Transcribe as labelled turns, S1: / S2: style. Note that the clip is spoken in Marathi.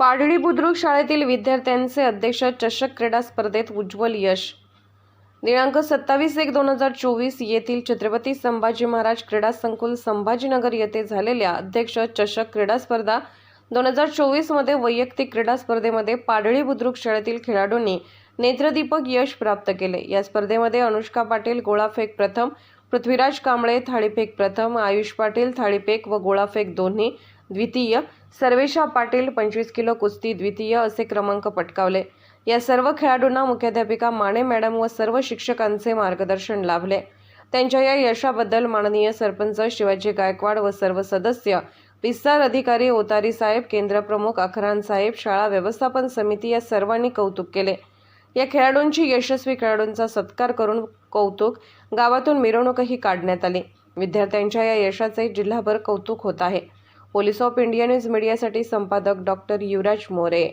S1: पाडळी बुद्रुक शाळेतील विद्यार्थ्यांचे अध्यक्ष चषक क्रीडा स्पर्धेत उज्ज्वल यश. दिनांक सत्तावीस एक दोन हजार चोवीस येथील छत्रपती संभाजी महाराज क्रीडा संकुल संभाजीनगर येथे झालेल्या अध्यक्ष चषक क्रीडा स्पर्धा दोन हजार चोवीसमध्ये वैयक्तिक क्रीडा स्पर्धेमध्ये पाडळी बुद्रुक शाळेतील खेळाडूंनी नेत्रदीपक यश प्राप्त केले. या स्पर्धेमध्ये अनुष्का पाटील गोळाफेक प्रथम पृथ्वीराज कांबळे थाळीफेक प्रथम आयुष पाटील थाळीफेक व गोळाफेक दोन्ही द्वितीय. सर्वेशा पाटील पंचवीस किलो कुस्ती द्वितीय असे क्रमांक पटकावले. या सर्व खेळाडूंना मुख्याध्यापिका माने मॅडम व सर्व शिक्षकांचे मार्गदर्शन लाभले. त्यांच्या या यशाबद्दल माननीय सरपंच शिवाजी गायकवाड व सर्व सदस्य विस्तार अधिकारी ओतारी साहेब केंद्र प्रमुख अखरान साहेब शाळा व्यवस्थापन समिती या सर्वांनी कौतुक केले. या खेळाडूंची यशस्वी खेळाडूंचा सत्कार करून कौतुक गावातून मिरवणूकही काढण्यात आली. विद्यार्थ्यांच्या या यशाचे जिल्हाभर कौतुक होत आहे. पोलीस ऑफ इंडिया न्यूज मीडियासाठी संपादक डॉक्टर युवराज मोरे.